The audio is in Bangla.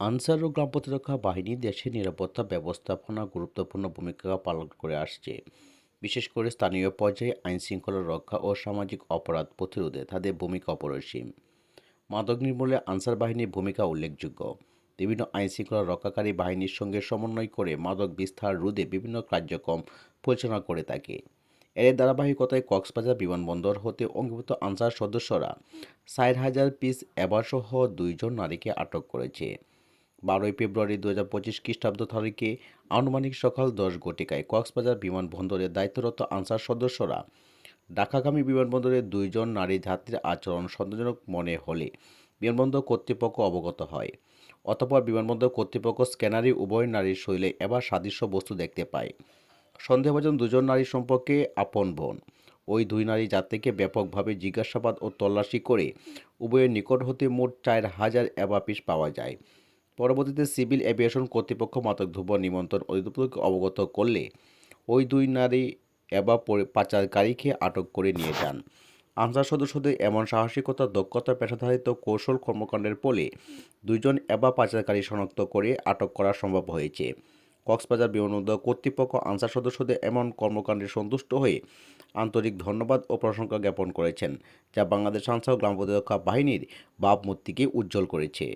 আনসার ও গ্রাম প্রতিরক্ষা বাহিনী দেশের নিরাপত্তা ব্যবস্থাপনা গুরুত্বপূর্ণ ভূমিকা পালন করে আসছে। বিশেষ করে স্থানীয় পর্যায়ে আইনশৃঙ্খলা রক্ষা ও সামাজিক অপরাধ প্রতিরোধে তাদের ভূমিকা অপরিসীম। মাদক নির্মূলে আনসার বাহিনীর ভূমিকা উল্লেখযোগ্য। বিভিন্ন আইনশৃঙ্খলা রক্ষাকারী বাহিনীর সঙ্গে সমন্বয় করে মাদক বিস্তার রোধে বিভিন্ন কার্যক্রম পরিচালনা করে থাকে। এর ধারাবাহিকতায় কক্সবাজার বিমানবন্দর হতে অঙ্গীভূত আনসার সদস্যরা ষাট হাজার পিস এবারসহ দুইজন নারীকে আটক করেছে। বারোই ফেব্রুয়ারি দু হাজার পঁচিশ খ্রিস্টাব্দ তারিখে আনুমানিক সকাল দশ ঘটিকায় কক্সবাজার বিমানবন্দরে দায়িত্বরত আনসার সদস্যরা ঢাকাগামী বিমানবন্দরে দুইজন নারী যাত্রীর আচরণ সন্দেহজনক মনে হলে বিমানবন্দর কর্তৃপক্ষ অবগত হয়। অতঃপর বিমানবন্দর কর্তৃপক্ষ স্ক্যানারে উভয় নারীর শৈলে এবার সাদৃশ্য বস্তু দেখতে পায়। সন্দেহভাজন দুজন নারী সম্পর্কে আপন বোন। ওই দুই নারী যাত্রীকে ব্যাপকভাবে জিজ্ঞাসাবাদ ও তল্লাশি করে উভয়ের নিকট হতে মোট চার হাজার অ্যাবাপিস পাওয়া যায়। পরবর্তীতে সিভিল এভিয়েশন কর্তৃপক্ষ মাদক দ্রব্য নিমন্ত্রণ অধিদপ্তরকে অবগত করলে ওই দুই নারী এবা পাচারকারীকে আটক করে নিয়ে যান। আনসার সদস্যদের এমন সাহসিকতা, দক্ষতা পেশাধারিত কৌশল, কর্মকাণ্ডের ফলে দুইজন এবা পাচারকারী শনাক্ত করে আটক করা সম্ভব হয়েছে। কক্সবাজার বিমানবন্দর কর্তৃপক্ষ আনসার সদস্যদের এমন কর্মকাণ্ডে সন্তুষ্ট হয়ে আন্তরিক ধন্যবাদ ও প্রশংসা জ্ঞাপন করেছেন, যা বাংলাদেশ আনসার গ্রাম প্রতিরক্ষা বাহিনীর ভাবমূর্তিকে উজ্জ্বল করেছে।